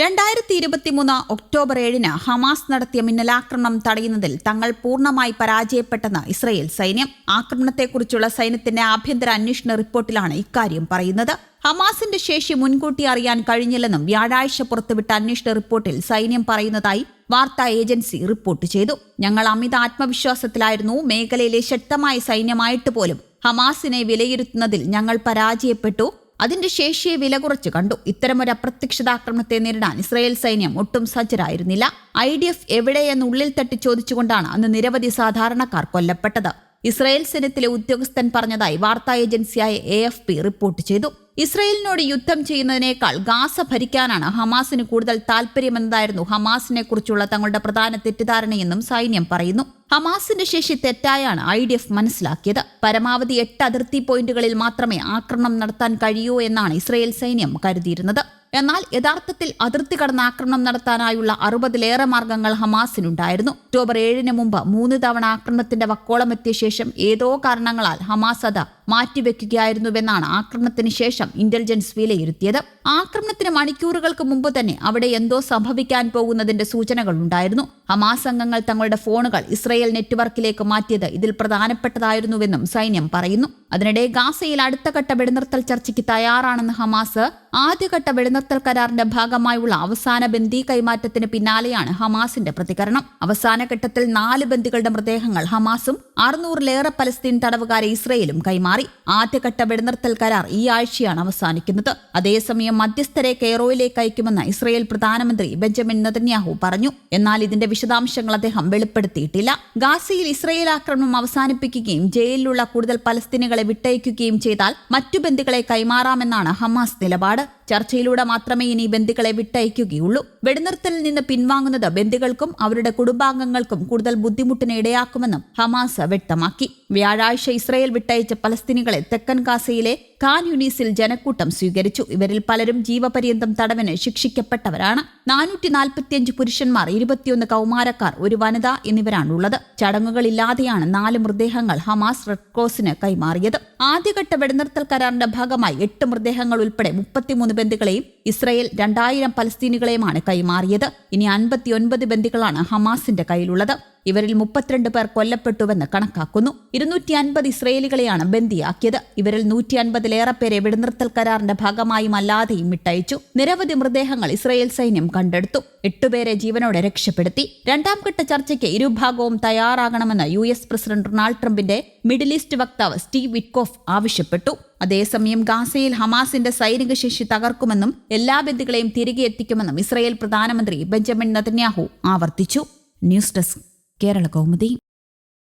രണ്ടായിരത്തി ഇരുപത്തിമൂന്ന് ഒക്ടോബർ ഏഴിന് ഹമാസ് നടത്തിയ മിന്നലാക്രമണം തടയുന്നതിൽ തങ്ങൾ പൂർണമായി പരാജയപ്പെട്ടെന്ന് ഇസ്രയേൽ സൈന്യം. ആക്രമണത്തെക്കുറിച്ചുള്ള സൈന്യത്തിന്റെ ആഭ്യന്തര അന്വേഷണ റിപ്പോർട്ടിലാണ് ഇക്കാര്യം പറയുന്നത്. ഹമാസിന്റെ ശേഷി മുൻകൂട്ടി അറിയാൻ കഴിഞ്ഞില്ലെന്നും വ്യാഴാഴ്ച പുറത്തുവിട്ട അന്വേഷണ റിപ്പോർട്ടിൽ സൈന്യം പറയുന്നതായി വാർത്താ ഏജൻസി റിപ്പോർട്ട് ചെയ്തു. ഞങ്ങൾ അമിത ആത്മവിശ്വാസത്തിലായിരുന്നു. മേഖലയിലെ ശക്തമായ സൈന്യമായിട്ട് പോലും ഹമാസിനെ വിലയിരുത്തുന്നതിൽ ഞങ്ങൾ പരാജയപ്പെട്ടു. അതിന്റെ ശേഷിയെ വില കുറച്ച് കണ്ടു. ഇത്തരമൊരു അപ്രത്യക്ഷിതാക്രമണത്തെ നേരിടാൻ ഇസ്രായേൽ സൈന്യം ഒട്ടും സജ്ജരായിരുന്നില്ല. ഐ ഡി എഫ് എവിടെയെന്ന് ഉള്ളിൽ തട്ടി ചോദിച്ചുകൊണ്ടാണ് അന്ന് നിരവധി സാധാരണക്കാർ കൊല്ലപ്പെട്ടത്. ഇസ്രായേൽ സൈന്യത്തിലെ ഉദ്യോഗസ്ഥൻ പറഞ്ഞതായി വാർത്താ ഏജൻസിയായ എ റിപ്പോർട്ട് ചെയ്തു. ഇസ്രയേലിനോട് യുദ്ധം ചെയ്യുന്നതിനേക്കാൾ ഗാസ ഭരിക്കാനാണ് ഹമാസിന് കൂടുതൽ താൽപര്യമെന്നതായിരുന്നു ഹമാസിനെ കുറിച്ചുള്ള തങ്ങളുടെ പ്രധാന തെറ്റിദ്ധാരണയെന്നും സൈന്യം പറയുന്നു. ഹമാസിന്റെ ശേഷി തെറ്റായാണ് ഐ ഡി എഫ് മനസ്സിലാക്കിയത്. പരമാവധി എട്ട് അതിർത്തി പോയിന്റുകളിൽ മാത്രമേ ആക്രമണം നടത്താൻ കഴിയൂ എന്നാണ് ഇസ്രയേൽ സൈന്യം കരുതിയിരുന്നത്. എന്നാൽ യഥാർത്ഥത്തിൽ അതിർത്തി കടന്ന് ആക്രമണം നടത്താനായുള്ള അറുപതിലേറെ മാർഗങ്ങൾ ഹമാസിനുണ്ടായിരുന്നു. ഒക്ടോബർ ഏഴിന് മുമ്പ് മൂന്ന് തവണ ആക്രമണത്തിന്റെ വക്കോളമെത്തിയ ശേഷം ഏതോ കാരണങ്ങളാൽ ഹമാസ് അത് മാറ്റിവെക്കുകയായിരുന്നുവെന്നാണ് ആക്രമണത്തിന് ശേഷം ഇന്റലിജൻസ് വിലയിരുത്തിയത്. ആക്രമണത്തിന് മണിക്കൂറുകൾക്ക് മുമ്പ് തന്നെ അവിടെ എന്തോ സംഭവിക്കാൻ പോകുന്നതിന്റെ സൂചനകൾ ഉണ്ടായിരുന്നു. ഹമാസ് അംഗങ്ങൾ തങ്ങളുടെ ഫോണുകൾ ഇസ്രയേൽ നെറ്റ്വർക്കിലേക്ക് മാറ്റിയത് ഇതിൽ പ്രധാനപ്പെട്ടതായിരുന്നുവെന്നും സൈന്യം പറയുന്നു. അതിനിടെ ഗാസയിൽ അടുത്ത ഘട്ട വെടിനിർത്തൽ ചർച്ചയ്ക്ക് തയ്യാറാണെന്ന് ഹമാസ് ആദ്യഘട്ട വെടിനിർത്തൽ കരാറിന്റെ ഭാഗമായുള്ള അവസാന ബന്ദി കൈമാറ്റത്തിന് പിന്നാലെയാണ് ഹമാസിന്റെ പ്രതികരണം. അവസാന ഘട്ടത്തിൽ നാല് ബന്ദികളുടെ മൃതദേഹങ്ങൾ ഹമാസും അറുന്നൂറിലേറെ പലസ്തീൻ തടവുകാരെ ഇസ്രയേലും കൈമാറി. ആദ്യഘട്ട വെടിനിർത്തൽ കരാർ ഈ ആഴ്ചയാണ് അവസാനിക്കുന്നത്. അതേസമയം മധ്യസ്ഥരെ കെയറോയിലേക്ക് അയക്കുമെന്ന് ഇസ്രയേൽ പ്രധാനമന്ത്രി ബെഞ്ചമിൻ നെതന്യാഹു പറഞ്ഞു. എന്നാൽ ഇതിന്റെ വിശദാംശങ്ങൾ അദ്ദേഹം വെളിപ്പെടുത്തിയിട്ടില്ല. ഗാസയിൽ ഇസ്രയേൽ ആക്രമണം അവസാനിപ്പിക്കുകയും ജയിലിലുള്ള കൂടുതൽ പലസ്തീനുകളെ വിട്ടയക്കുകയും ചെയ്താൽ മറ്റു ബന്ധുക്കളെ കൈമാറാമെന്നാണ് ഹമാസ് നിലപാട്. ചർച്ചയിലൂടെ മാത്രമേ ഇനി ബന്ദികളെ വിട്ടയക്കുകയുള്ളൂ. വെടിനിർത്തലിൽ നിന്ന് പിൻവാങ്ങുന്നത് ബന്ദികൾക്കും അവരുടെ കുടുംബാംഗങ്ങൾക്കും കൂടുതൽ ബുദ്ധിമുട്ടിന് ഇടയാക്കുമെന്നും ഹമാസ് വ്യക്തമാക്കി. വ്യാഴാഴ്ച ഇസ്രയേൽ വിട്ടയച്ച പലസ്തീനികളെ തെക്കൻ ഗാസയിലെ ഖാൻ യുനീസിൽ ജനക്കൂട്ടം സ്വീകരിച്ചു. ഇവരിൽ പലരും ജീവപര്യന്തം തടവിന് ശിക്ഷിക്കപ്പെട്ടവരാണ്. നാനൂറ്റി നാൽപ്പത്തിയഞ്ച് പുരുഷന്മാർ ഇരുപത്തിയൊന്ന് കൗമാരക്കാർ ഒരു വനിത എന്നിവരാണുള്ളത്. ചടങ്ങുകളില്ലാതെയാണ് നാല് മൃതദേഹങ്ങൾ ഹമാസ് റെഡ് ക്രോസിന് കൈമാറിയത്. ആദ്യഘട്ട വെടിനിർത്തൽ കരാറിന്റെ ഭാഗമായി എട്ട് മൃതദേഹങ്ങൾ ഉൾപ്പെടെ മുപ്പത്തിമൂന്ന് ബന്ദികളെയും ഇസ്രയേൽ രണ്ടായിരം പലസ്തീനികളെയുമാണ് കൈമാറിയത്. ഇനി അൻപത്തിയൊൻപത് ബന്ദികളാണ് ഹമാസിന്റെ കയ്യിലുള്ളത്. ഇവരിൽ മുപ്പത്തിരണ്ട് പേർ കൊല്ലപ്പെട്ടുവെന്ന് കണക്കാക്കുന്നു. ഇരുന്നൂറ്റി അൻപത് ഇസ്രയേലികളെയാണ് ബന്ദിയാക്കിയത്. ഇവരിൽ നൂറ്റി അൻപതിലേറെ പേരെ വെടിനിർത്തൽ കരാറിന്റെ ഭാഗമായും അല്ലാതെയും വിട്ടയച്ചു. നിരവധി മൃതദേഹങ്ങൾ ഇസ്രയേൽ സൈന്യം കണ്ടെടുത്തു. എട്ടുപേരെ ജീവനോടെ രക്ഷപ്പെടുത്തി. രണ്ടാം ഘട്ട ചർച്ചയ്ക്ക് ഇരുഭാഗവും തയ്യാറാകണമെന്ന് യു എസ് പ്രസിഡന്റ് ഡൊണാൾഡ് ട്രംപിന്റെ മിഡിൽ ഈസ്റ്റ് വക്താവ് സ്റ്റീവ് വിറ്റ്കോഫ് ആവശ്യപ്പെട്ടു. അതേസമയം ഗാസയിൽ ഹമാസിന്റെ സൈനിക ശേഷി തകർക്കുമെന്നും എല്ലാ ബന്ധുക്കളെയും തിരികെ എത്തിക്കുമെന്നും ഇസ്രയേൽ പ്രധാനമന്ത്രി ബെഞ്ചമിൻ നതന്യാഹു ആവർത്തിച്ചു. News desk Kerala Kaumudi.